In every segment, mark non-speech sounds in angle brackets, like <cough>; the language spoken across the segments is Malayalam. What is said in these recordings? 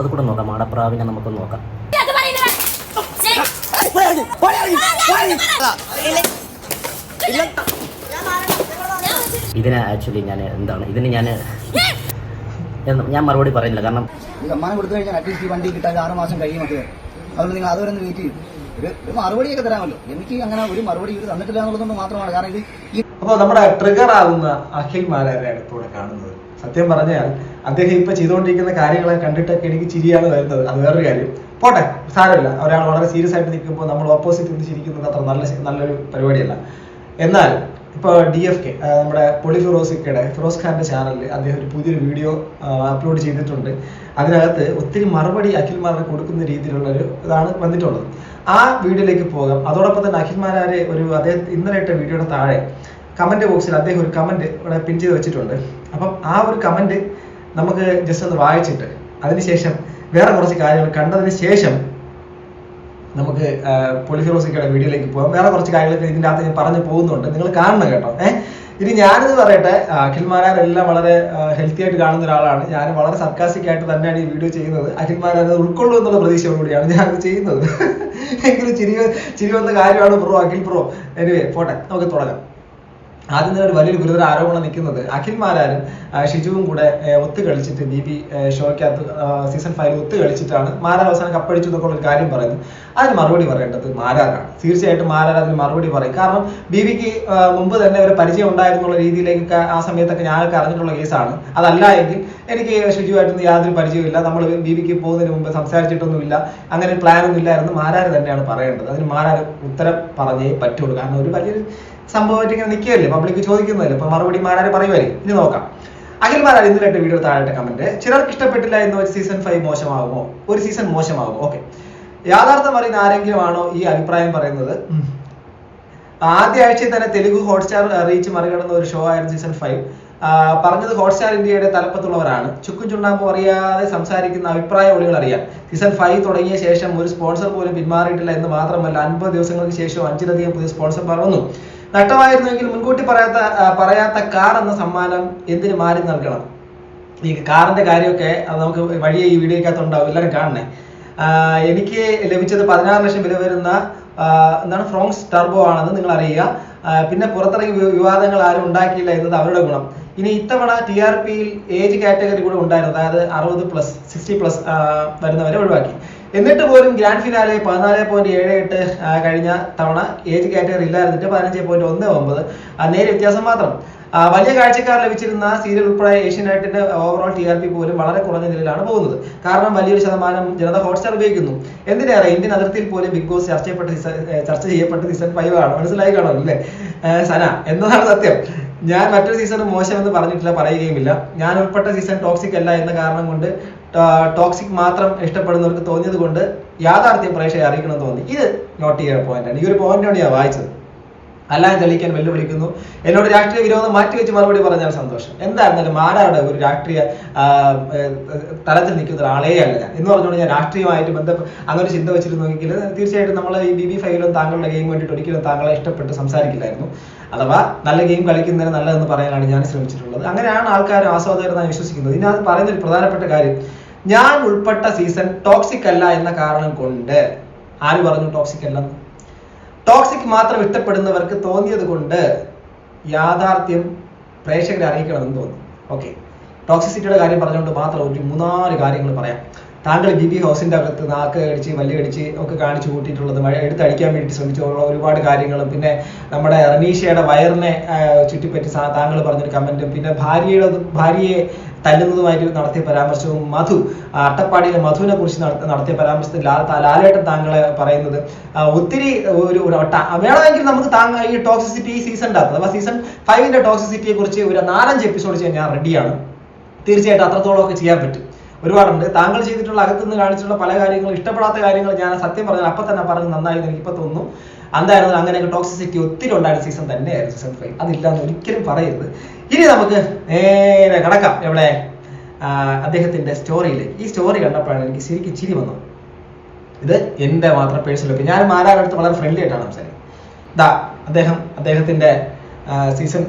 അത് കൂടെ നോക്കാം. മാടപ്രാവിനെ നമുക്ക് നോക്കാം. ഇതിനെ ആക്ച്വലി ഞാൻ എന്താണ്? ഇതിന് ഞാൻ ഞാൻ മറുപടി പറയുന്നില്ല. കാരണം സമ്മാനം കൊടുത്തു കഴിഞ്ഞാൽ അറ്റ്ലീസ്റ്റ് ഈ വണ്ടി കിട്ടാൻ ആറ് മാസം കഴിയുമൊക്കെ അതുകൊണ്ട് നിങ്ങൾ അതുവരെ ഒന്ന് വെയിറ്റ് ചെയ്യും. ഒരു മറുപടിയൊക്കെ തരാമല്ലോ. എനിക്ക് അങ്ങനെ ഒരു മറുപടി ഇവർ തന്നിട്ടില്ല എന്നുള്ളതുകൊണ്ട് മാത്രമാണ്. കാരണം ഇത് അപ്പോൾ നമ്മുടെ ട്രിഗർ ആകുന്ന അഖിൽ മാരാരെ അടുത്തൂടെ കാണുന്നത്. സത്യം പറഞ്ഞാൽ അദ്ദേഹം ഇപ്പൊ ചെയ്തുകൊണ്ടിരിക്കുന്ന കാര്യങ്ങളെ കണ്ടിട്ടൊക്കെ എനിക്ക് ചിരിയാണ് വരുന്നത്. അത് വേറൊരു കാര്യം. പോട്ടെ സാരമില്ല. ഒരാൾ വളരെ സീരിയസ് ആയിട്ട് നിൽക്കുമ്പോൾ നമ്മൾ ഓപ്പോസിറ്റ് നിന്ന് ചിരിക്കുന്നത് അത്ര നല്ല നല്ലൊരു പരിപാടിയല്ല. എന്നാൽ ഇപ്പോൾ ഡി എഫ് കെ നമ്മുടെ പൊളി ഫിറോസിക്കയുടെ ഫിറോസ് ഖാന്റെ ചാനലിൽ അദ്ദേഹം ഒരു പുതിയൊരു വീഡിയോ അപ്ലോഡ് ചെയ്തിട്ടുണ്ട്. അതിനകത്ത് ഒത്തിരി മറുപടി അഖിൽമാരെ കൊടുക്കുന്ന രീതിയിലുള്ള ഒരു ഇതാണ് വന്നിട്ടുള്ളത്. ആ വീഡിയോയിലേക്ക് പോകാം. അതോടൊപ്പം തന്നെ അഖിൽമാരെ ഒരു അദ്ദേഹം ഇന്നലെ ഇട്ട വീഡിയോയുടെ താഴെ കമന്റ് ബോക്സിൽ അദ്ദേഹം ഒരു കമന്റ് ഇവിടെ പിൻ ചെയ്ത് വെച്ചിട്ടുണ്ട്. അപ്പം ആ ഒരു കമന്റ് നമുക്ക് ജസ്റ്റ് ഒന്ന് വായിച്ചിട്ട് അതിനുശേഷം വേറെ കുറച്ച് കാര്യങ്ങൾ കണ്ടതിന് ശേഷം നമുക്ക് പൊളിഫിറോസിക്കയുടെ വീഡിയോയിലേക്ക് പോകാം. വേറെ കുറച്ച് കാര്യങ്ങളൊക്കെ ഇതിന്റെ അകത്ത് ഞാൻ പറഞ്ഞു പോകുന്നുണ്ട്. നിങ്ങൾ കാണണം കേട്ടോ. ഏഹ് ഇനി ഞാനിത് പറയട്ടെ അഖിൽമാരെല്ലാം വളരെ ഹെൽത്തി ആയിട്ട് കാണുന്ന ഒരാളാണ്. ഞാൻ വളരെ സർക്കാസിക് ആയിട്ട് തന്നെയാണ് ഈ വീഡിയോ ചെയ്യുന്നത്. അഖിൽമാരത് ഉൾക്കൊള്ളൂ എന്നുള്ള പ്രതീക്ഷയോടുകൂടിയാണ് ഞാനത് ചെയ്യുന്നത്. <laughs> എങ്കിലും ചിരി ചിരി വന്ന കാര്യമാണ് ബ്രോ അഖിൽ ബ്രോ എനിവേ പോട്ടെ നമുക്ക് തുടങ്ങാം. ആദ്യം തന്നെ ഒരു വലിയൊരു ഗുരുതര ആരോപണം നിൽക്കുന്നത് അഖിൽ മാരാരും ഷിജുവും കൂടെ ഒത്തു കളിച്ചിട്ട് ബി ബി ഷോയ്ക്കകത്ത് സീസൺ ഫൈവ് ഒത്തു കളിച്ചിട്ടാണ് മാരാർ അവസാനം കപ്പടിച്ചു എന്നൊക്കെ ഒരു കാര്യം പറയുന്നു. അതിന് മറുപടി പറയേണ്ടത് മാരാറാണ് തീർച്ചയായിട്ടും മാരാർ അതിന് മറുപടി പറയും. കാരണം ബി ബിക്ക് മുമ്പ് തന്നെ ഒരു പരിചയം ഉണ്ടായിരുന്നുള്ള രീതിയിലേക്ക് ആ സമയത്തൊക്കെ ഞാനൊക്കെ അറിഞ്ഞിട്ടുള്ള കേസാണ്. അതല്ല എങ്കിൽ എനിക്ക് ഷിജുവായിട്ടൊന്നും യാതൊരു പരിചയമില്ല നമ്മൾ ബി ബിക്ക് പോകുന്നതിന് മുമ്പ് സംസാരിച്ചിട്ടൊന്നുമില്ല. അങ്ങനെ ഒരു പ്ലാൻ ഒന്നും ഇല്ലായിരുന്നു. മാരാർ തന്നെയാണ് പറയേണ്ടത്. അതിന് മാരാർ ഉത്തരം പറഞ്ഞേ പറ്റുള്ളൂ. കാരണം ഒരു വലിയൊരു സംഭവമായിട്ട് ഇങ്ങനെ നിൽക്കുകയല്ലേ? പബ്ലിക് ചോദിക്കുന്നതല്ലേ? അപ്പൊ മറുപടി മാരാര് പറയുമായിരിക്കും ഇനി നോക്കാം. അഖിൽ മാരാർ ഇന്നലെ വീഡിയോ താഴെ കമന്റ് ചിലർക്ക് ഇഷ്ടപ്പെട്ടില്ല എന്ന് വെച്ച് സീസൺ ഫൈവ് മോശമാകുമോ? ഒരു സീസൺ മോശമാകും ഓക്കെ യാഥാർത്ഥ്യം പറയുന്ന ആരെങ്കിലും ആണോ ഈ അഭിപ്രായം പറയുന്നത്. ആദ്യ ആഴ്ചയിൽ തന്നെ തെലുഗു ഹോട്ട്സ്റ്റാർ റീച്ച് മറികടന്ന ഒരു ഷോ ആയിരുന്നു സീസൺ ഫൈവ് പറഞ്ഞത് ഹോട്ട്സ്റ്റാർ ഇന്ത്യയുടെ തലപ്പത്തുള്ളവരാണ്. ചുക്കും ചുണ്ണാമ്പും അറിയാതെ സംസാരിക്കുന്ന അഭിപ്രായ ഒളികൾ അറിയാം. സീസൺ ഫൈവ് തുടങ്ങിയ ശേഷം ഒരു സ്പോൺസർ പോലും പിന്മാറിയിട്ടില്ല എന്ന് മാത്രമല്ല അൻപത് ദിവസങ്ങൾക്ക് ശേഷം അഞ്ചിലധികം പുതിയ സ്പോൺസർമാർ വന്നു. നഷ്ടമായിരുന്നുവെങ്കിൽ മുൻകൂട്ടി പറയാത്ത പറയാത്ത കാർ എന്ന സമ്മാനം എന്തിന് മാറി നൽകണം? ഈ കാറിന്റെ കാര്യമൊക്കെ അത് നമുക്ക് വഴിയെ ഈ വീഡിയോക്കകത്ത് ഉണ്ടാവും എല്ലാവരും കാണണേ. എനിക്ക് ലഭിച്ചത് പതിനാറ് ലക്ഷം വില വരുന്ന എന്താണ് ഫ്രോങ്സ് ടർബോ ആണെന്ന് നിങ്ങൾ അറിയുക പിന്നെ പുറത്തിറങ്ങി വിവാദങ്ങൾ ആരും ഉണ്ടാക്കിയില്ല എന്നത് അവരുടെ ഗുണം. ഇനി ഇത്തവണ ടി ആർ പിയിൽ ഏജ് കാറ്റഗറി കൂടെ ഉണ്ടായിരുന്നു. അതായത് അറുപത് പ്ലസ് സിക്സ്റ്റി പ്ലസ് വരുന്നവരെ ഒഴിവാക്കി. എന്നിട്ട് പോലും ഗ്രാൻഡ് ഫിനാലെ പതിനാല് പോയിന്റ് ഏഴ് എട്ട് കഴിഞ്ഞ തവണ ഏജ് കാറ്റഗറി ഇല്ലായിരുന്നിട്ട് പതിനഞ്ച് പോയിന്റ് ഒന്ന് ഒമ്പത്. നേരെ വ്യത്യാസം മാത്രം. വലിയ കാഴ്ചക്കാർ ലഭിച്ചിരുന്ന സീരിയൽ ഉൾപ്പെടെ ഏഷ്യനെറ്റിന്റെ ഓവറോൾ ടി ആർ പി പോലും വളരെ കുറഞ്ഞ നിലയിലാണ് പോകുന്നത്. കാരണം വലിയൊരു ശതമാനം ജനത ഹോട്ട്സ്റ്റാർ ഉപയോഗിക്കുന്നു. എന്തിനേറെ ഇന്ത്യൻ അതിർത്തിയിൽ പോലും ബിഗ് ബോസ് ചർച്ച ചെയ്യപ്പെട്ട സീസൺ ചർച്ച ചെയ്യപ്പെട്ട സീസൺ ഫൈവ് ആണ്. മനസ്സിലായി കാണും അല്ലേ? സന എന്നതാണ് സത്യം. ഞാൻ മറ്റൊരു സീസൺ മോശമെന്ന് പറഞ്ഞിട്ടില്ല പറയുകയുമില്ല. ഞാൻ ഉൾപ്പെട്ട സീസൺ ടോക്സിക് അല്ല എന്ന കാരണം കൊണ്ട് ടോക്സിക് മാത്രം ഇഷ്ടപ്പെടുന്നവർക്ക് തോന്നിയത് കൊണ്ട് യാഥാർത്ഥ്യം പ്രേക്ഷകരെ അറിയിക്കണമെന്ന് തോന്നി. ഇത് നോട്ട് ചെയ്യുന്ന പോയിന്റാണ് ഈ ഒരു പോയിന്റാണ് ഞാൻ വായിച്ചത്. അല്ലാതെ തെളിയിക്കാൻ വെല്ലുവിളിക്കുന്നു. എന്നോട് രാഷ്ട്രീയ വിരോധം മാറ്റി വെച്ച് മറുപടി പറഞ്ഞാൽ സന്തോഷം. എന്തായിരുന്നാലും ആരാടെ ഒരു രാഷ്ട്രീയ തലത്തിൽ നിൽക്കുന്ന ഒരാളേ അല്ല ഞാൻ. എന്ന് പറഞ്ഞുകൊണ്ട് ഞാൻ രാഷ്ട്രീയമായിട്ട് ബന്ധപ്പെട്ട് അങ്ങനെ ചിന്ത വെച്ചിരുന്നെങ്കിൽ തീർച്ചയായിട്ടും നമ്മൾ ഈ ബി ബി ഫൈവിലും താങ്കളുടെ ഗെയിം വേണ്ടിയിട്ട് ഒരിക്കലും താങ്കളെ ഇഷ്ടപ്പെട്ട് സംസാരിക്കില്ലായിരുന്നു. അഥവാ നല്ല ഗെയിം കളിക്കുന്നതിന് നല്ലതെന്ന് പറയാനാണ് ഞാൻ ശ്രമിച്ചിട്ടുള്ളത്. അങ്ങനെയാണ് ആൾക്കാർ ആസ്വാദകർ വിശ്വസിക്കുന്നത്. ഇനി അത് പറയുന്ന ഒരു പ്രധാനപ്പെട്ട കാര്യം ഞാൻ ഉൾപ്പെട്ട സീസൺ ടോക്സിക് അല്ല എന്ന കാരണം കൊണ്ട് ആര് പറഞ്ഞു ടോക്സിക് അല്ലെന്ന് ടോക്സിക് മാത്രം ഇഷ്ടപ്പെടുന്നവർക്ക് തോന്നിയത് കൊണ്ട് യാഥാർത്ഥ്യം പ്രേക്ഷകരെ അറിയിക്കണമെന്ന് തോന്നുന്നു ഓക്കെ ടോക്സിസിറ്റിയുടെ കാര്യം പറഞ്ഞുകൊണ്ട് മാത്രം ഒരു മൂന്നാൽ കാര്യങ്ങൾ പറയാം. താങ്കൾ ബി ബി ഹൗസിന്റെ അകത്ത് നാക്ക് അടിച്ച് വല്ല് അടിച്ച് ഒക്കെ കാണിച്ചു കൂട്ടിയിട്ടുള്ളത് എടുത്തടിക്കാൻ വേണ്ടി ശ്രമിച്ചുള്ള ഒരുപാട് കാര്യങ്ങളും. പിന്നെ നമ്മുടെ റനീഷയുടെ വയറിനെ ചുറ്റിപ്പറ്റി താങ്കൾ പറഞ്ഞൊരു കമന്റും. പിന്നെ ഭാര്യയുടെ ഭാര്യയെ തല്ലുന്നതുമായിട്ട് നടത്തിയ പരാമർശവും മധു അട്ടപ്പാടിയിലെ മധുവിനെ കുറിച്ച് നടത്തിയ പരാമർശത്തിൽ ലാലേട്ടൻ താങ്കളെ പറയുന്നത് ഒത്തിരി ഒരു വേണമെങ്കിൽ നമുക്ക് താങ്കൾ ഈ ടോക്സിസിറ്റി സീസണിന്റെ അകത്ത് അഥവാ സീസൺ ഫൈവിന്റെ ടോക്സിസിറ്റിയെ കുറിച്ച് ഒരു നാലഞ്ച് എപ്പിസോഡ് ചെയ്യാൻ ഞാൻ റെഡിയാണ് തീർച്ചയായിട്ടും അത്രത്തോളം ഒക്കെ ചെയ്യാൻ പറ്റും. ഒരുപാടുണ്ട്. താങ്കൾ ചെയ്തിട്ടുള്ള അകത്തുനിന്ന് കാണിച്ചിട്ടുള്ള പല കാര്യങ്ങളും ഇഷ്ടപ്പെടാത്ത കാര്യങ്ങൾ ഞാൻ സത്യം പറഞ്ഞാൽ അപ്പൊ തന്നെ പറഞ്ഞ് നന്നായിരുന്നു എനിക്ക് ഇപ്പൊ തോന്നുന്നു. എന്തായിരുന്നു അങ്ങനെയൊക്കെ ടോക്സിസിറ്റി ഒത്തിരി ഉണ്ടായിരുന്ന സീസൺ തന്നെയായിരുന്നു സീസൺ ഫൈവ് അതില്ലാന്ന് ഒരിക്കലും പറയരുത്. ഇനി നമുക്ക് നേരെ കിടക്കാം. എവിടെ? അദ്ദേഹത്തിന്റെ സ്റ്റോറിയിൽ ഈ സ്റ്റോറി കണ്ടപ്പോഴാണ് എനിക്ക് ശരിക്കും ചിരി വന്നത്. ഇത് എന്റെ മാത്രം പേഴ്സണൽ ഒപ്പീനിയൻ ഞാൻ മാരാടുത്ത് വളരെ ഫ്രണ്ട്ലി ആയിട്ടാണ് സംസാരിക്കുന്നത്. ദാ അദ്ദേഹം അദ്ദേഹത്തിന്റെ സീസൺ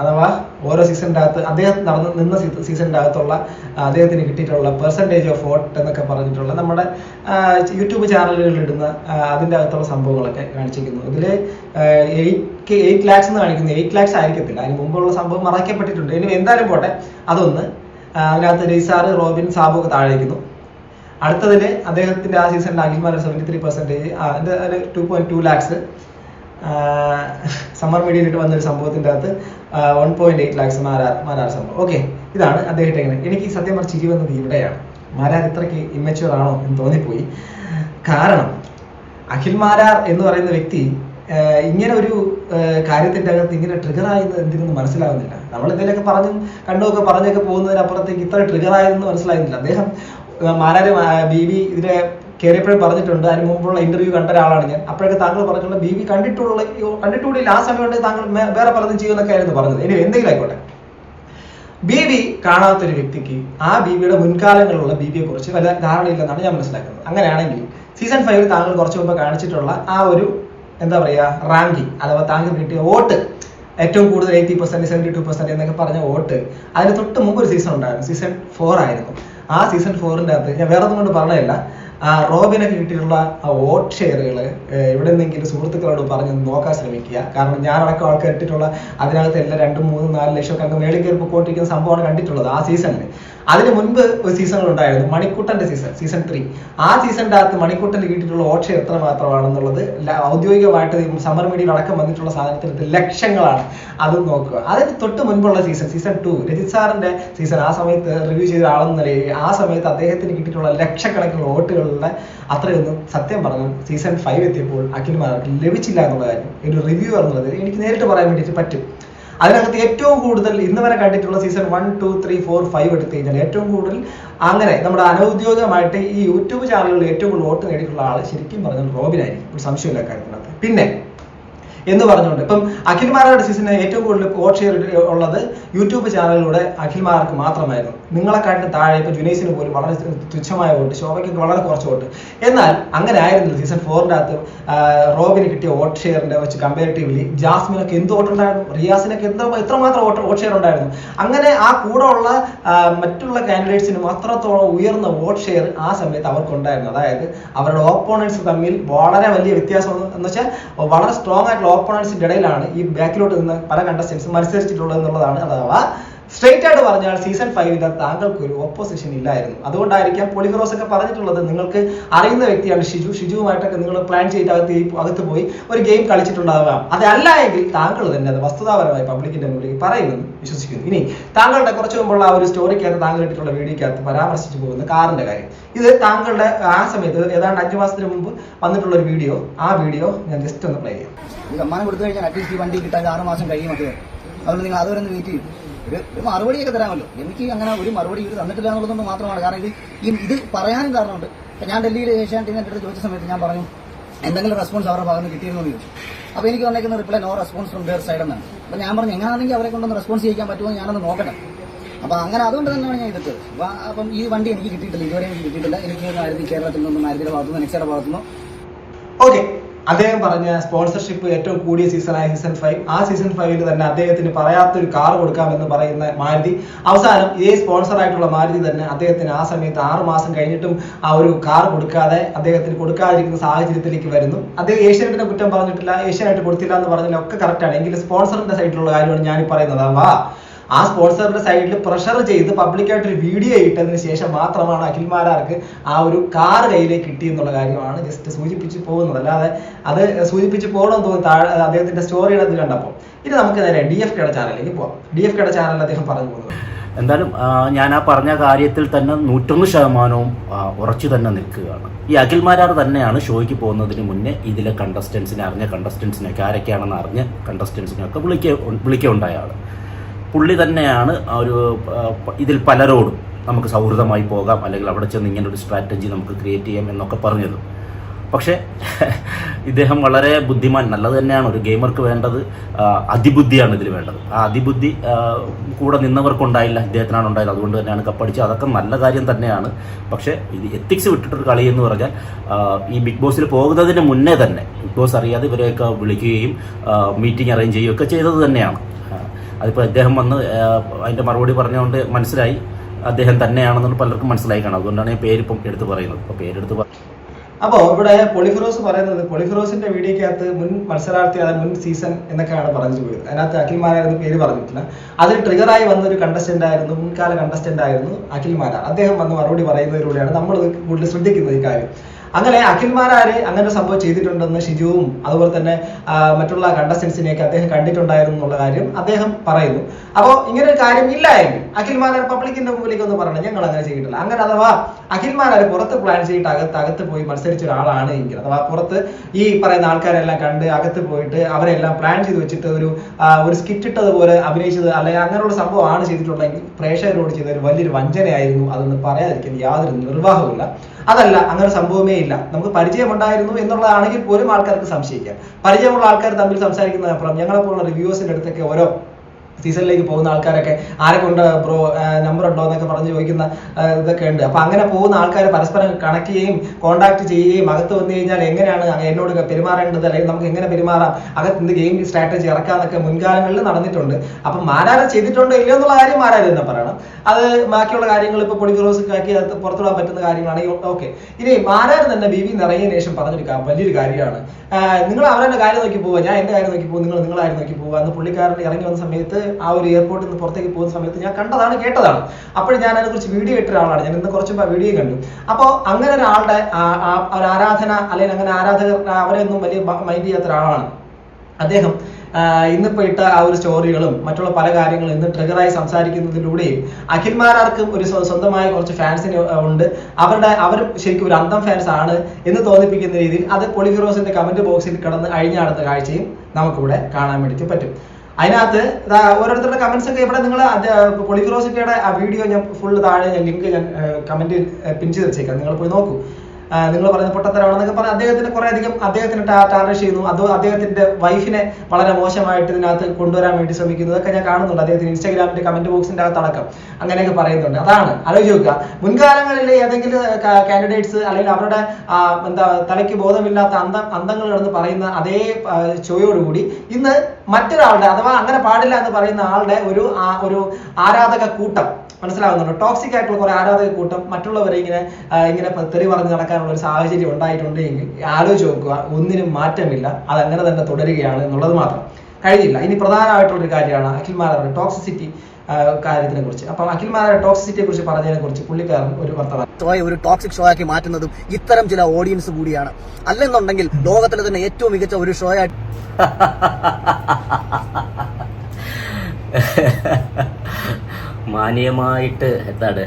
അഥവാ ഓരോ സീസണിന്റെ അകത്ത് അദ്ദേഹം നടന്ന് നിന്ന സീസണിന്റെ അകത്തുള്ള അദ്ദേഹത്തിന് കിട്ടിയിട്ടുള്ള പെർസെന്റേജ് ഓഫ് വോട്ട് എന്നൊക്കെ പറഞ്ഞിട്ടുള്ള നമ്മുടെ യൂട്യൂബ് ചാനലുകളിൽ ഇടുന്ന അതിന്റെ അകത്തുള്ള സംഭവങ്ങളൊക്കെ കാണിച്ചിരിക്കുന്നു. ഇതിൽ എയ്റ്റ് എയ്റ്റ് ലാക്സ് എന്ന് കാണിക്കുന്നു. എയ്റ്റ് ലാക്സ് ആയിരിക്കത്തില്ല. അതിന് മുമ്പുള്ള സംഭവം മറയ്ക്കപ്പെട്ടിട്ടുണ്ട്. ഇനി എന്തായാലും പോട്ടെ. അതൊന്ന് അതിനകത്ത് രജിസാറ് റോബിൻ സാബു ഒക്കെ താഴേക്കുന്നു അടുത്തതിൽ അദ്ദേഹത്തിന്റെ ആ സീസണിൽ അഖിൽമാർ സെവന്റി ത്രീ പെർസെന്റേജ് അതിന്റെ ടു പോയിന്റ് ടു ലാക്സ് സമ്മർ മീഡിയയിലിട്ട് വന്നൊരു സംഭവത്തിന്റെ അകത്ത് one point eight lakhs Marar Marar സംഭവം. ഓക്കെ ഇതാണ് അദ്ദേഹത്തെ എങ്ങനെ എനിക്ക് സത്യം പറഞ്ഞ ചിരി വന്നത് ഇവിടെയാണ്. മാരാർ ഇത്രയ്ക്ക് ഇമ്മച്ചുവർ ആണോ എന്ന് തോന്നിപ്പോയി. കാരണം അഖിൽ മാരാർ എന്ന് പറയുന്ന വ്യക്തി ഇങ്ങനെ ഒരു കാര്യത്തിന്റെ അകത്ത് ഇങ്ങനെ ട്രിഗർ ആയെന്ന് എന്തിനൊന്നും മനസ്സിലാവുന്നില്ല. നമ്മൾ എന്തെങ്കിലുമൊക്കെ പറഞ്ഞും കണ്ടുമൊക്കെ പറഞ്ഞൊക്കെ പോകുന്നതിനപ്പുറത്തേക്ക് ഇത്ര ട്രിഗർ ആയെന്ന് മനസ്സിലാകുന്നില്ല അദ്ദേഹം മാരാർ ബി ബി ഇതിലെ കയറിയപ്പോഴും പറഞ്ഞിട്ടുണ്ട് അതിന് മുമ്പുള്ള ഇന്റർവ്യൂ കണ്ട ഒരാളാണ് ഞാൻ. അപ്പോഴൊക്കെ താങ്കൾ പറഞ്ഞിട്ടുള്ള ബി വി കണ്ടിട്ടുള്ള കണ്ടിട്ടുകൂടി ആ സമയം കൊണ്ട് താങ്കൾ വേറെ പലതും ചെയ്യുമെന്നൊക്കെ ആയിരുന്നു പറഞ്ഞത്. ഇനി എന്തെങ്കിലും ആയിക്കോട്ടെ. ബി വി കാണാത്തൊരു വ്യക്തിക്ക് ആ ബിബിയുടെ മുൻകാലങ്ങളിലുള്ള ബിബിയെ കുറിച്ച് വല്ല ധാരണയില്ലെന്നാണ് ഞാൻ മനസ്സിലാക്കുന്നത്. അങ്ങനെയാണെങ്കിൽ സീസൺ ഫൈവിൽ താങ്കൾ കുറച്ച് മുമ്പ് കാണിച്ചിട്ടുള്ള ആ ഒരു എന്താ പറയുക റാങ്കിങ് അഥവാ താങ്കൾ കിട്ടിയ വോട്ട് ഏറ്റവും കൂടുതൽ eighty percent seventy two percent എന്നൊക്കെ പറഞ്ഞ വോട്ട് അതിന് തൊട്ട് മുമ്പ് ഒരു സീസൺ ഉണ്ടായിരുന്നു. സീസൺ ഫോർ ആയിരുന്നു. ആ സീസൺ ഫോറിന്റെ അകത്ത് ഞാൻ വേറെ ഒന്നും കൊണ്ട് പറഞ്ഞതല്ല. ആ റോബിനെ കിട്ടിയിട്ടുള്ള ആ വോട്ട് ഷെയറുകൾ എവിടെ നിന്നെങ്കിലും സുഹൃത്തുക്കളോട് പറഞ്ഞ് നോക്കാൻ ശ്രമിക്കുക. കാരണം ഞാനടക്കം ആൾക്കാർ ഇട്ടിട്ടുള്ള അതിനകത്ത് എല്ലാം രണ്ടും മൂന്നും നാല് ലക്ഷം അങ്ങ് മേളിൽ കയറി പൊക്കോട്ടിരിക്കുന്ന സംഭവമാണ് കണ്ടിട്ടുള്ളത് ആ സീസണിൽ അതിന് മുൻപ് ഒരു സീസണുകൾ ഉണ്ടായിരുന്നു മണിക്കുട്ടന്റെ സീസൺ സീസൺ ത്രീ ആ സീസണിന്റെ അകത്ത് മണിക്കുട്ടന് കിട്ടിയിട്ടുള്ള വോട്ട് ഷെയർ എത്ര മാത്രമാണെന്നുള്ളത് ഔദ്യോഗികമായിട്ട് സമ്മർ മീഡിയയിൽ അടക്കം വന്നിട്ടുള്ള സാധനത്തിന് ലക്ഷങ്ങളാണ്. അതും നോക്കുക. അതിന് തൊട്ട് മുൻപുള്ള സീസൺ സീസൺ ടു രജിത് സാറിന്റെ സീസൺ ആ സമയത്ത് റിവ്യൂ ചെയ്ത ആളെന്ന നിലയിൽ ആ സമയത്ത് അദ്ദേഹത്തിന് കിട്ടിയിട്ടുള്ള ലക്ഷക്കണക്കിന് വോട്ടുകളുടെ അത്രയൊന്നും സത്യം പറഞ്ഞു സീസൺ ഫൈവ് എത്തിയപ്പോൾ അഖിൽമാർക്ക് ലഭിച്ചില്ല എന്നുള്ള കാര്യം ഒരു റിവ്യൂ എന്നുള്ളത് എനിക്ക് നേരിട്ട് പറയാൻ വേണ്ടിയിട്ട് പറ്റും. അതിനകത്ത് ഏറ്റവും കൂടുതൽ ഇന്ന് വരെ കണ്ടിട്ടുള്ള season one two three four five എടുത്തു കഴിഞ്ഞാൽ ഏറ്റവും കൂടുതൽ അങ്ങനെ നമ്മുടെ അനൗദ്യോഗികമായിട്ട് ഈ യൂട്യൂബ് ചാനലുകളിൽ ഏറ്റവും കൂടുതൽ വോട്ട് നേടിയിട്ടുള്ള ആൾ ശരിക്കും പറഞ്ഞാൽ റോബിനായിരിക്കും. ഒരു സംശയമില്ല കാര്യത്തിനകത്ത്. പിന്നെ എന്ന് പറഞ്ഞുകൊണ്ട്. ഇപ്പം അഖിൽമാരുടെ സീസണിന് ഏറ്റവും കൂടുതൽ വോട്ട് ഷെയർ ഉള്ളത് യൂട്യൂബ് ചാനലിലൂടെ അഖിൽമാർക്ക് മാത്രമായിരുന്നു. നിങ്ങളെക്കാട്ടിന് താഴെ ഇപ്പൊ ജുനൈസിന് പോലും വളരെ തുച്ഛമായ വോട്ട് ശോഭയ്ക്ക് വളരെ കുറച്ച് വോട്ട്. എന്നാൽ അങ്ങനെ ആയിരുന്നില്ല സീസൺ ഫോറിന്റെ അകത്ത് റോബിന് കിട്ടിയ വോട്ട് ഷെയറിന്റെ വെച്ച് കമ്പാരിറ്റീവ്ലി ജാസ്മിനൊക്കെ എന്ത് വോട്ട് ഉണ്ടായിരുന്നു? റിയാസിനൊക്കെ എന്തോ എത്രമാത്രം വോട്ട് വോട്ട് ഷെയർ ഉണ്ടായിരുന്നു. അങ്ങനെ ആ കൂടെ ഉള്ള മറ്റുള്ള കാൻഡിഡേറ്റ്സിനും അത്രത്തോളം ഉയർന്ന വോട്ട് ഷെയർ ആ സമയത്ത് അവർക്കുണ്ടായിരുന്നു. അതായത് അവരുടെ ഓപ്പോണൻസ് തമ്മിൽ വളരെ വലിയ വ്യത്യാസം എന്ന് വെച്ചാൽ വളരെ സ്ട്രോങ് ആയിട്ടുള്ള ഓപ്പോണൻസിന്റെ ഇടയിലാണ് ഈ ബാക്കിലോട്ട് നിന്ന് പല കണ്ടസ്റ്റൻസ് മത്സരിച്ചിട്ടുള്ളത് എന്നുള്ളതാണ് അഥവാ സ്ട്രേറ്റ് ആയിട്ട് പറഞ്ഞാൽ സീസൺ ഫൈവിൽ താങ്കൾക്ക് ഒരു ഓപ്പോസിഷൻ ഇല്ലായിരുന്നു. അതുകൊണ്ടായിരിക്കാം പൊളിഫറോസ് ഒക്കെ പറഞ്ഞിട്ടുള്ളത്. നിങ്ങൾക്ക് അറിയുന്ന വ്യക്തിയാണ് ഷിജു. ഷിജുവുമായിട്ടൊക്കെ നിങ്ങൾ പ്ലാൻ ചെയ്ത് അകത്ത് അകത്ത് പോയി ഒരു ഗെയിം കളിച്ചിട്ടുണ്ടാകാം. അതല്ല എങ്കിൽ താങ്കൾ തന്നെ അത് വസ്തുതാപരമായി പബ്ലിക്കിന്റെ മുന്നിലേക്ക് പറയുമെന്ന് വിശ്വസിക്കുന്നു. ഇനി താങ്കളുടെ കുറച്ച് മുമ്പുള്ള ആ ഒരു സ്റ്റോറിക്കകത്ത് താങ്കൾ ഇട്ടിട്ടുള്ള വീഡിയോക്കകത്ത് പരാമർശിച്ചു പോകുന്ന കാറിന്റെ കാര്യം. ഇത് താങ്കളുടെ ആ സമയത്ത് ഏതാണ്ട് അഞ്ചു മാസത്തിന് മുമ്പ് വന്നിട്ടുള്ള ഒരു വീഡിയോ ആ വീഡിയോ ഞാൻ ജസ്റ്റ് ഒന്ന് പ്ലേ ചെയ്യാം. സമ്മാനം കൊടുത്തു കഴിഞ്ഞാൽ അറ്റ്ലീസ്റ്റ് ഈ വണ്ടി കിട്ടാൻ ആറ് മാസം കഴിയും അതുകൊണ്ട് നിങ്ങൾ അതുവരെ ഒന്ന് വെയിറ്റ് ചെയ്യും. ഒരു മറുപടിയൊക്കെ തരാമല്ലോ. എനിക്ക് അങ്ങനെ ഒരു മറുപടി ഇവർ തന്നിട്ടില്ല എന്നുള്ളതുകൊണ്ട് മാത്രമാണ്. കാരണം ഇത് ഈ ഇത് പറയാനും കാരണമുണ്ട്. ഞാൻ ഡൽഹിയിൽ എന്റെ അടുത്ത് ചോദിച്ച സമയത്ത് ഞാൻ പറഞ്ഞു എന്തെങ്കിലും റെസ്പോൺസ് അവരുടെ ഭാഗത്ത് കിട്ടിയിരുന്നു എന്ന് ചോദിച്ചു. അപ്പോൾ എനിക്ക് വന്നേക്കുന്ന reply no response from their side എന്നാണ്. അപ്പോൾ ഞാൻ പറഞ്ഞു എങ്ങനെയാണെങ്കിൽ അവരെ കൊണ്ടൊന്ന് റെസ്പോൺസ് ചെയ്യിക്കാൻ പറ്റുമോ ഞാനൊന്ന് നോക്കട്ടെ. അപ്പോൾ അങ്ങനെ അതുകൊണ്ട് തന്നെയാണ് ഞാൻ ഇതിട്ട് അപ്പം ഈ വണ്ടി എനിക്ക് കിട്ടിയിട്ടില്ല ഇതുവരെ എനിക്ക് കിട്ടിയിട്ടില്ല. എനിക്ക് ആയിരത്തി കേരളത്തിൽ നിന്നും ആയിരത്തിന്റെ ഭാഗത്തുനിന്ന് നെക്സയുടെ ഭാഗത്തുനിന്നോ. ഓക്കെ അദ്ദേഹം പറഞ്ഞ സ്പോൺസർഷിപ്പ് ഏറ്റവും കൂടിയ സീസണായ സീസൺ ഫൈവ് ആ സീസൺ ഫൈവിൽ തന്നെ അദ്ദേഹത്തിന് പറയാത്തൊരു കാർ കൊടുക്കാമെന്ന് പറയുന്ന മാരുതി. അവസാനം ഇതേ സ്പോൺസർ ആയിട്ടുള്ള മാരുതി തന്നെ അദ്ദേഹത്തിന് ആ സമയത്ത് ആറ് മാസം കഴിഞ്ഞിട്ടും ആ ഒരു കാർ കൊടുക്കാതെ അദ്ദേഹത്തിന് കൊടുക്കാതിരിക്കുന്ന സാഹചര്യത്തിലേക്ക് വരുന്നു. അദ്ദേഹം ഏഷ്യാനെറ്റിനെ കുറ്റം പറഞ്ഞിട്ടില്ല ഏഷ്യാനെറ്റ് കൊടുത്തില്ല എന്ന് പറഞ്ഞാൽ ഒക്കെ കറക്റ്റാണ് എങ്കിലും സ്പോൺസറിന്റെ സൈഡിലുള്ള കാര്യമാണ് ഞാൻ പറയുന്നത്. അവാ ആ സ്പോൺസറിന്റെ സൈഡിൽ പ്രഷർ ചെയ്ത് പബ്ലിക്കായിട്ട് ഒരു വീഡിയോ ഇട്ടതിന് ശേഷം മാത്രമാണ് അഖിൽമാരാർക്ക് ആ ഒരു കാർ കയ്യിലേക്ക് കിട്ടി എന്നുള്ള കാര്യമാണ് ജസ്റ്റ് സൂചിപ്പിച്ച് പോകുന്നത്. അല്ലാതെ അത് സൂചിപ്പിച്ച് പോകണമെന്ന് തോന്നി താഴെ അദ്ദേഹത്തിന്റെ സ്റ്റോറിയുടെ അത് കണ്ടപ്പോൾ. ഇനി നമുക്ക് നേരെ ഡി എഫ് കെയുടെ ചാനലിലേക്ക് പോവാം. ഡി എഫ് കെയുടെ ചാനലിൽ അദ്ദേഹം പറഞ്ഞു പോകുന്നത്. എന്തായാലും ഞാൻ ആ പറഞ്ഞ കാര്യത്തിൽ തന്നെ നൂറ്റൊന്ന് ശതമാനവും ഉറച്ചു തന്നെ നിൽക്കുകയാണ്. ഈ അഖിൽമാരാർ തന്നെയാണ് ഷോയ്ക്ക് പോകുന്നതിന് മുന്നേ ഇതിലെ കണ്ടസ്റ്റൻസിനെ അറിഞ്ഞ കണ്ടസ്റ്റൻസിനൊക്കെ ആരൊക്കെയാണെന്ന് അറിഞ്ഞ കണ്ടസ്റ്റൻസിനൊക്കെ വിളിക്ക വിളിക്കുകയുണ്ടായ ആൾ പുള്ളി തന്നെയാണ് ഒരു ഇതിൽ പലരോടും നമുക്ക് സൗഹൃദമായി പോകാം അല്ലെങ്കിൽ അവിടെ ചെന്ന് ഇങ്ങനെ ഒരു സ്ട്രാറ്റജി നമുക്ക് ക്രിയേറ്റ് ചെയ്യാം എന്നൊക്കെ പറഞ്ഞത്. പക്ഷേ <laughs> ഇദ്ദേഹം വളരെ ബുദ്ധിമാൻ നല്ലത് തന്നെയാണ്. ഒരു ഗെയിമർക്ക് വേണ്ടത് അതിബുദ്ധിയാണ് ഇതിൽ വേണ്ടത്. ആ അതിബുദ്ധി കൂടെ നിന്നവർക്കുണ്ടായില്ല ഇദ്ദേഹത്തിനാണ് ഉണ്ടായത്. അതുകൊണ്ട് തന്നെയാണ് കപ്പടിച്ചത് അതൊക്കെ നല്ല കാര്യം തന്നെയാണ്. പക്ഷേ ഇത് എത്തിക്സ് വിട്ടിട്ടൊരു കളി എന്ന് പറഞ്ഞാൽ ഈ ബിഗ് ബോസിൽ പോകുന്നതിന് മുന്നേ തന്നെ ബിഗ് ബോസ് അറിയാതെ ഇവരെയൊക്കെ വിളിക്കുകയും മീറ്റിംഗ് അറേഞ്ച് ചെയ്യുകയൊക്കെ ചെയ്തത് തന്നെയാണ്. അതിപ്പോൾ അദ്ദേഹം വന്ന് അതിന്റെ മറുപടി പറഞ്ഞുകൊണ്ട് മനസ്സിലായി. അദ്ദേഹം തന്നെയാണെന്ന് പലർക്കും മനസ്സിലായി കാണാം. അതുകൊണ്ടാണ് ഈ പേരിപ്പം എടുത്ത് പറയുന്നത്. അപ്പോൾ പേരെടുത്ത് അപ്പോൾ ഇവിടെ പൊളിഫിറോസ് പറയുന്നത് പൊളിഫിറോസിന്റെ വീഡിയോക്കകത്ത് മുൻ മത്സരാർത്ഥി അതായത് മുൻ സീസൺ എന്നൊക്കെയാണ് പറഞ്ഞു പോയത്. അതിനകത്ത് അഖിൽ പേര് പറഞ്ഞിട്ടില്ല. അതിൽ ട്രിഗറായി വന്ന ഒരു കണ്ടസ്റ്റന്റ് ആയിരുന്നു മുൻകാല കണ്ടസ്റ്റന്റ് ആയിരുന്നു അഖിൽ അദ്ദേഹം വന്ന് മറുപടി പറയുന്നതിലൂടെയാണ് നമ്മൾ കൂടുതൽ ശ്രദ്ധിക്കുന്നത് ഈ കാര്യം. അങ്ങനെ അഖിൽമാരാര് അങ്ങനെ സംഭവം ചെയ്തിട്ടുണ്ടെന്ന് ഷിജുവും അതുപോലെ തന്നെ മറ്റുള്ള കണ്ടസ്റ്റൻസിനെയൊക്കെ അദ്ദേഹം കണ്ടിട്ടുണ്ടായിരുന്നു എന്നുള്ള കാര്യം അദ്ദേഹം പറയുന്നു. അപ്പോൾ ഇങ്ങനെ ഒരു കാര്യം ഇല്ല എങ്കിൽ അഖിൽ പബ്ലിക്കിന്റെ മുമ്പിലേക്ക് ഒന്ന് പറയണം. ഞങ്ങൾ അങ്ങനെ ചെയ്തിട്ടില്ല. അങ്ങനെ അഥവാ അഖിൽമാരാര് പുറത്ത് പ്ലാൻ ചെയ്തിട്ട് അകത്ത് അകത്ത് പോയി മത്സരിച്ച ഒരാളാണ് എങ്കിൽ അഥവാ പുറത്ത് ഈ പറയുന്ന ആൾക്കാരെല്ലാം കണ്ട് അകത്ത് പോയിട്ട് അവരെല്ലാം പ്ലാൻ ചെയ്ത് വെച്ചിട്ട് ഒരു ഒരു സ്കിറ്റ് ഇട്ടതുപോലെ അഭിനയിച്ചത് അല്ലെങ്കിൽ അങ്ങനെയുള്ള സംഭവമാണ് ചെയ്തിട്ടുള്ളതെങ്കിൽ പ്രേക്ഷകരോട് ചെയ്ത ഒരു വലിയൊരു വഞ്ചനയായിരുന്നു. അതെന്ന് പറയാതിരിക്കാൻ യാതൊരു നിർവാഹവുമില്ല. അതല്ല അങ്ങനെ സംഭവമേ ഇല്ല നമുക്ക് പരിചയമുണ്ടായിരുന്നു എന്നുള്ളതാണെങ്കിൽ പോലും ആൾക്കാർക്ക് സംശയിക്കാം. പരിചയമുള്ള ആൾക്കാർ തമ്മിൽ സംസാരിക്കുന്നതിനപ്പുറം ഞങ്ങളെ പോലുള്ള റിവ്യൂസിന്റെ അടുത്തൊക്കെ ഓരോ സീസണിലേക്ക് പോകുന്ന ആൾക്കാരൊക്കെ ആരൊക്കെ ബ്രോ നമ്പർ ഉണ്ടോ എന്നൊക്കെ പറഞ്ഞ് ചോദിക്കുന്ന ഇതൊക്കെ ഉണ്ട്. അപ്പൊ അങ്ങനെ പോകുന്ന ആൾക്കാർ പരസ്പരം കണക്ട് ചെയ്യുകയും കോൺടാക്ട് ചെയ്യുകയും അകത്ത് വന്നു കഴിഞ്ഞാൽ എങ്ങനെയാണ് എന്നോട് പെരുമാറേണ്ടത്? അല്ലെങ്കിൽ നമുക്ക് എങ്ങനെ പെരുമാറാം? അകത്ത് എന്ത് ഗെയിം സ്ട്രാറ്റജി ഇറക്കാന്നൊക്കെ മുൻകാലങ്ങളിൽ നടന്നിട്ടുണ്ട്. അപ്പൊ മാരാരം ചെയ്തിട്ടുണ്ടോ ഇല്ലയോ എന്നുള്ള കാര്യം മാരാരം തന്നെ പറയണം. അത് ബാക്കിയുള്ള കാര്യങ്ങൾ ഇപ്പൊ പൊളിഗ്രോസ് ആക്കി അത് പുറത്തുവിടാൻ പറ്റുന്ന കാര്യങ്ങളാണെങ്കിൽ ഓക്കെ ഇനി മാരാർ തന്നെ ബി വി നിറങ്ങിയതിനു ശേഷം പറഞ്ഞൊരു വലിയൊരു കാര്യമാണ്. നിങ്ങൾ അവരുടെ കാര്യം നോക്കി പോവുക. ഞാൻ എന്റെ കാര്യം നോക്കി പോകും. നിങ്ങൾ നിങ്ങളായിരുന്നു നോക്കി പോവുക? അന്ന് പുള്ളിക്കാരൻ ഇറങ്ങി വന്ന സമയത്ത് ആ ഒരു എയർപോർട്ടിൽ നിന്ന് പുറത്തേക്ക് പോകുന്ന സമയത്ത് ഞാൻ കണ്ടതാണ് കേട്ടതാണ്. അപ്പോൾ ഞാൻ അതിനെക്കുറിച്ച് വീഡിയോ ഇട്ട ഒരാളാണ്. ഞാൻ ഇന്ന് കുറച്ച് വീഡിയോ കണ്ടു. അപ്പോൾ അങ്ങനെ ഒരാളുടെ ഒരു ആരാധന അല്ലെങ്കിൽ അങ്ങനെ ആരാധകർ അവരെയൊന്നും വലിയ മൈൻഡ് ചെയ്യാത്ത ഒരാളാണ്. അദ്ദേഹം ഇന്നിപ്പോ ഇട്ട ആ ഒരു സ്റ്റോറികളും മറ്റുള്ള പല കാര്യങ്ങളും ഇന്ന് ട്രിഗറായി സംസാരിക്കുന്നതിലൂടെയും അഖിൽമാരാർക്കും ഒരു സ്വന്തമായ കുറച്ച് ഫാൻസിന് ഉണ്ട്. അവരുടെ അവർ ശരിക്കും ഒരു അന്തം ഫാൻസ് ആണ് എന്ന് തോന്നിപ്പിക്കുന്ന രീതിയിൽ അത് പൊളിഫിറോസിന്റെ കമന്റ് ബോക്സിൽ കടന്ന് അഴിഞ്ഞാടുന്ന കാഴ്ചയും നമുക്കിവിടെ കാണാൻ വേണ്ടിയിട്ട് പറ്റും. അതിനകത്ത് ഓരോരുത്തരുടെ കമന്റ്സ് ഒക്കെ ഇവിടെ നിങ്ങൾ പൊളിഫിറോസിക്കയുടെ ആ വീഡിയോ ഞാൻ ഫുൾ താഴെ ലിങ്ക് ഞാൻ കമന്റിൽ പിൻ ചെയ്ത് വെച്ചേക്കാം. നിങ്ങൾ പോയി നോക്കൂ. നിങ്ങൾ പറയുന്ന പൊട്ടത്തരാണെന്നൊക്കെ പറഞ്ഞ് അദ്ദേഹത്തിന് കുറെ അധികം അദ്ദേഹത്തിന് ടാർണിഷ് ചെയ്യുന്നു. അത് അദ്ദേഹത്തിന്റെ വൈഫിനെ വളരെ മോശമായിട്ട് ഇതിനകത്ത് കൊണ്ടുവരാൻ വേണ്ടി ശ്രമിക്കുന്നു. അതൊക്കെ ഞാൻ കാണുന്നുണ്ട്. അദ്ദേഹത്തിന് ഇൻസ്റ്റാഗ്രാമിന്റെ കമന്റ് ബോക്സിന്റെ അകത്ത് അടക്കം അങ്ങനെയൊക്കെ പറയുന്നുണ്ട്. അതാണ്. ആലോചിച്ച് മുൻകാലങ്ങളിൽ ഏതെങ്കിലും കാൻഡിഡേറ്റ്സ് അല്ലെങ്കിൽ അവരുടെ എന്താ തലയ്ക്ക് ബോധമില്ലാത്ത അന്തം അന്തങ്ങൾ കിടന്ന് പറയുന്ന അതേ ആ, ചോയോടുകൂടി ഇന്ന് മറ്റൊരാളുടെ അഥവാ അങ്ങനെ പാടില്ല എന്ന് പറയുന്ന ആളുടെ ഒരു ഒരു ആരാധക കൂട്ടം മനസ്സിലാകുന്നുണ്ടോ ടോക്സിക് ആയിട്ടുള്ള കുറെ ആരാധക കൂട്ടം മറ്റുള്ളവരെ ഇങ്ങനെ ഇങ്ങനെ തെറി പറഞ്ഞ് നടക്കാനുള്ള ഒരു സാഹചര്യം ഉണ്ടായിട്ടുണ്ട് ഉണ്ടായിട്ടുണ്ടെങ്കിൽ ആലോചിച്ച് നോക്കുക. ഒന്നിനും മാറ്റമില്ല. അത് അങ്ങനെ തന്നെ തുടരുകയാണ് എന്നുള്ളത് മാത്രം. കഴിഞ്ഞില്ല. ഇനി പ്രധാനമായിട്ടുള്ള ഒരു കാര്യമാണ് അഖിൽമാരുടെ ടോക്സിസിറ്റി കാര്യത്തിനെ കുറിച്ച്. അപ്പം അഖിൽമാരുടെ ടോക്സിസിറ്റിയെ കുറിച്ച് പറഞ്ഞതിനെ കുറിച്ച് പുള്ളിക്കാരൻ ഒരു വർത്തമാനം. ഷോയെ ഒരു ടോക്സിക് ഷോ ആക്കി മാറ്റുന്നതും ഇത്തരം ചില ഓഡിയൻസ് കൂടിയാണ്. അല്ലെന്നുണ്ടെങ്കിൽ ലോകത്തിലെ തന്നെ ഏറ്റവും മികച്ച ഒരു ഷോ ആയിട്ട് <laughs> മാന്യമായിട്ട് എന്താണ്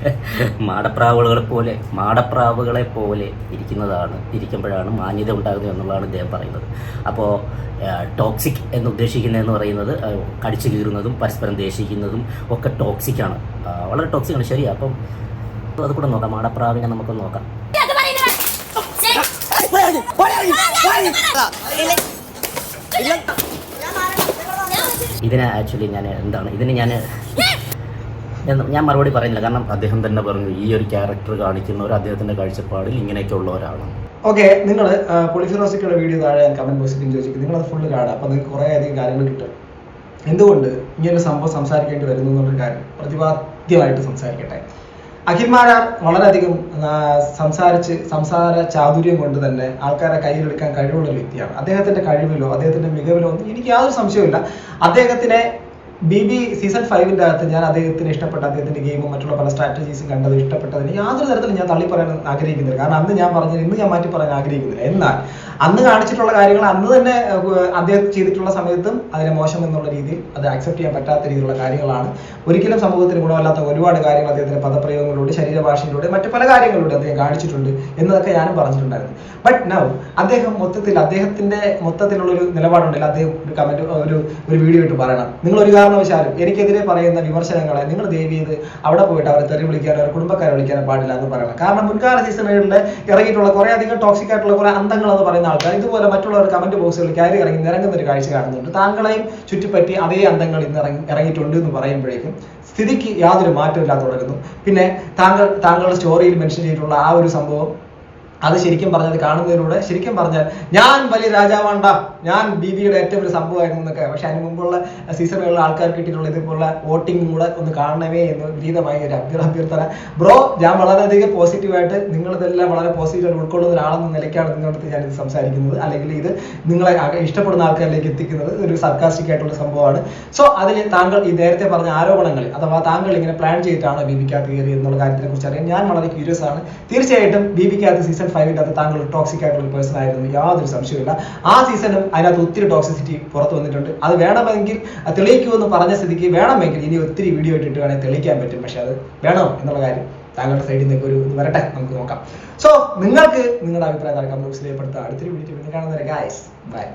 <laughs> മാടപ്രാവുകളെ പോലെ മാടപ്രാവുകളെ പോലെ ഇരിക്കുന്നതാണ് ഇരിക്കുമ്പോഴാണ് മാന്യത ഉണ്ടാകുന്നത് എന്നുള്ളതാണ് ഇദ്ദേഹം പറയുന്നത്. അപ്പോൾ ടോക്സിക് എന്ന് ഉദ്ദേശിക്കുന്നതെന്ന് പറയുന്നത് കടിച്ചു കീറുന്നതും പരസ്പരം ദേഷിക്കുന്നതും ഒക്കെ ടോക്സിക്കാണ് വളരെ ടോക്സിക്കാണ് ശരി അപ്പം അത് കൂടെ നോക്കാം. മാടപ്രാവിനെ നമുക്ക് നോക്കാം. ഇതിനെ ആക്ച്വലി ഞാൻ എന്താണ് ഇതിന് ഞാൻ ഞാൻ മറുപടി പറയുന്നില്ല. കാരണം അദ്ദേഹം തന്നെ പറഞ്ഞു ഈ ഒരു ക്യാരക്ടർ കാണിക്കുന്നവർ അദ്ദേഹത്തിന്റെ കാഴ്ചപ്പാടിൽ ഇങ്ങനെയൊക്കെ ഉള്ളവരാണ് ഓക്കെ നിങ്ങൾ പൊളിഫിറോസിറ്റിയുടെ വീഡിയോ താഴെ ഞാൻ കമന്റ് ബോക്സിൽ ചോദിക്കും നിങ്ങൾ അത് ഫുള്ള് കാണാം അപ്പൊ നിങ്ങൾക്ക് കുറെ അധികം കാര്യങ്ങൾ കിട്ടും. എന്തുകൊണ്ട് ഇങ്ങനെ സംഭവം സംസാരിക്കേണ്ടി വരുന്നു എന്നുള്ള കാര്യം പ്രതിപാദ്യമായിട്ട് സംസാരിക്കട്ടെ. അഖിൽമാരാർ വളരെയധികം സംസാരിച്ച് സംസാര ചാതുര്യം കൊണ്ട് തന്നെ ആൾക്കാരെ കയ്യിലെടുക്കാൻ കഴിവുള്ള ഒരു വ്യക്തിയാണ്. അദ്ദേഹത്തിന്റെ കഴിവിലോ അദ്ദേഹത്തിന്റെ മികവിലോ ഒന്നും എനിക്ക് യാതൊരു സംശയവുമില്ല. അദ്ദേഹത്തിനെ ബി ബി സീസൺ ഫൈവിന്റെ അകത്ത് ഞാൻ അദ്ദേഹത്തിന് ഇഷ്ടപ്പെട്ട അദ്ദേഹത്തിന്റെ ഗെയിമും മറ്റുള്ള പല സ്ട്രാറ്റജീസും കണ്ടത് ഇഷ്ടപ്പെട്ടതിന് യാതൊരു തരത്തിലും ഞാൻ തള്ളി പറയാൻ ആഗ്രഹിക്കുന്നില്ല. കാരണം അന്ന് ഞാൻ പറഞ്ഞത് ഇന്ന് ഞാൻ മാറ്റി പറയാൻ ആഗ്രഹിക്കുന്നില്ല. എന്നാൽ അന്ന് കാണിച്ചിട്ടുള്ള കാര്യങ്ങൾ അന്ന് തന്നെ അദ്ദേഹം ചെയ്തിട്ടുള്ള സമയത്തും അതിനെ മോശം എന്നുള്ള രീതിയിൽ അത് ആക്സെപ്റ്റ് ചെയ്യാൻ പറ്റാത്ത രീതിയിലുള്ള കാര്യങ്ങളാണ്. ഒരിക്കലും സമൂഹത്തിന് ഗുണമല്ലാത്ത ഒരുപാട് കാര്യങ്ങൾ അദ്ദേഹത്തിന്റെ പദപ്രയോഗങ്ങളിലൂടെ ശരീരഭാഷയിലൂടെ മറ്റു പല കാര്യങ്ങളിലൂടെ അദ്ദേഹം കാണിച്ചിട്ടുണ്ട് എന്നതൊക്കെ ഞാനും പറഞ്ഞിട്ടുണ്ടായിരുന്നു. ബട്ട് നൗ അദ്ദേഹം മൊത്തത്തിൽ അദ്ദേഹത്തിന്റെ മൊത്തത്തിലുള്ള ഒരു നിലപാടുണ്ടല്ലോ. അദ്ദേഹം ഒരു കമന്റ് ഒരു ഒരു വീഡിയോ ഇട്ട് പറയണം. നിങ്ങൾ ഒരു കാരണവശാലും എനിക്കെതിരെ പറയുന്ന വിമർശനങ്ങളെ നിങ്ങൾ ദയവ് ചെയ്ത് അവിടെ പോയിട്ട് അവരെ തെറി വിളിക്കാനോ അവരുടെ കുടുംബക്കാരെ വിളിക്കാനോ പാടില്ല എന്ന് പറയണം. കാരണം മുൻകാല സീസണുകളിൽ ഇറങ്ങിയിട്ടുള്ള കുറെ അധികം ടോക്സിക് ആയിട്ടുള്ള കുറെ അന്തങ്ങൾ എന്ന് പറയുന്ന ആൾക്കാർ ഇതുപോലെ മറ്റുള്ളവർ കമന്റ് ബോക്സുകളിൽ കയറി ഇറങ്ങി നിരങ്ങുന്ന ഒരു കാഴ്ച കാണുന്നുണ്ട്. താങ്കളെയും ചുറ്റിപ്പറ്റി അതേ അന്തങ്ങൾ ഇന്ന് ഇറങ്ങി ഇറങ്ങിയിട്ടുണ്ട് എന്ന് പറയുമ്പോഴേക്കും സ്ഥിതിക്ക് യാതൊരു മാറ്റമില്ലാതെ തുടരുന്നു. പിന്നെ താങ്കൾ താങ്കളുടെ സ്റ്റോറിയിൽ മെൻഷൻ ചെയ്തിട്ടുള്ള ആ ഒരു സംഭവം അത് ശരിക്കും പറഞ്ഞത് കാണുന്നതിലൂടെ ശരിക്കും പറഞ്ഞാൽ ഞാൻ വലിയ രാജാവാണ്ട. ഞാൻ ബിബിയുടെ ഏറ്റവും വലിയ സംഭവമായിരുന്നു എന്നൊക്കെ. പക്ഷെ അതിന് മുമ്പുള്ള സീസണുകളിലെ ആൾക്കാർ കിട്ടിയിട്ടുള്ള ഇതുപോലുള്ള വോട്ടിംഗ് കൂടെ ഒന്ന് കാണണമേ എന്ന് വിപരീതമായി ഒരു അഭ്യർ അഭ്യർത്ഥന. ബ്രോ ഞാൻ വളരെയധികം പോസിറ്റീവായിട്ട് നിങ്ങളിതെല്ലാം വളരെ പോസിറ്റീവായിട്ട് ഉൾക്കൊള്ളുന്ന ഒരാളെന്ന നിലയ്ക്കാണ് നിങ്ങളുടെ ഞാനിത് സംസാരിക്കുന്നത്. അല്ലെങ്കിൽ ഇത് നിങ്ങളെ ഇഷ്ടപ്പെടുന്ന ആൾക്കാരിലേക്ക് എത്തിക്കുന്നത് ഒരു സർക്കാസ്റ്റിക് ആയിട്ടുള്ള സംഭവമാണ്. സോ അതിൽ താങ്കൾ ഈ നേരത്തെ പറഞ്ഞ ആരോപണങ്ങൾ അഥവാ താങ്കൾ ഇങ്ങനെ പ്ലാൻ ചെയ്തിട്ടാണ് ബിബിക്കകത്ത് കയറി എന്നുള്ള കാര്യത്തിനെ കുറിച്ച് അറിയാൻ ഞാൻ വളരെ ക്യൂരിയസ് ആണ്. തീർച്ചയായിട്ടും ബിബിക്കകത്ത് സീസൺ ഫൈവിന്റെ അകത്ത് താങ്കൾ ടോക്സിക് ആയിട്ടുള്ള ഒരു പേഴ്സൺ ആയിരുന്നു. യാതൊരു സംശയമില്ല ആ സീസണും അതിനകത്ത് ഒത്തിരി ടോക്സിസിറ്റി പുറത്തു വന്നിട്ടുണ്ട്. അത് വേണമെങ്കിൽ തെളിയിക്കുമെന്ന് പറഞ്ഞ സ്ഥിതിക്ക് വേണമെങ്കിൽ ഇനി ഒത്തിരി വീഡിയോ ഇട്ടിട്ട് വേണമെങ്കിൽ തെളിയിക്കാൻ പറ്റും. പക്ഷെ അത് വേണം എന്നുള്ള കാര്യം താങ്കളുടെ സൈഡിൽ നിന്നൊക്കെ ഒരു ഇത് വരട്ടെ നമുക്ക് നോക്കാം. സോ നിങ്ങൾക്ക് നിങ്ങളുടെ അഭിപ്രായം താഴെ കമന്റ് ബോക്സിൽ അടുത്തൊരു വീഡിയോ കാണുന്നവരെ ഗായ്സ് ബൈ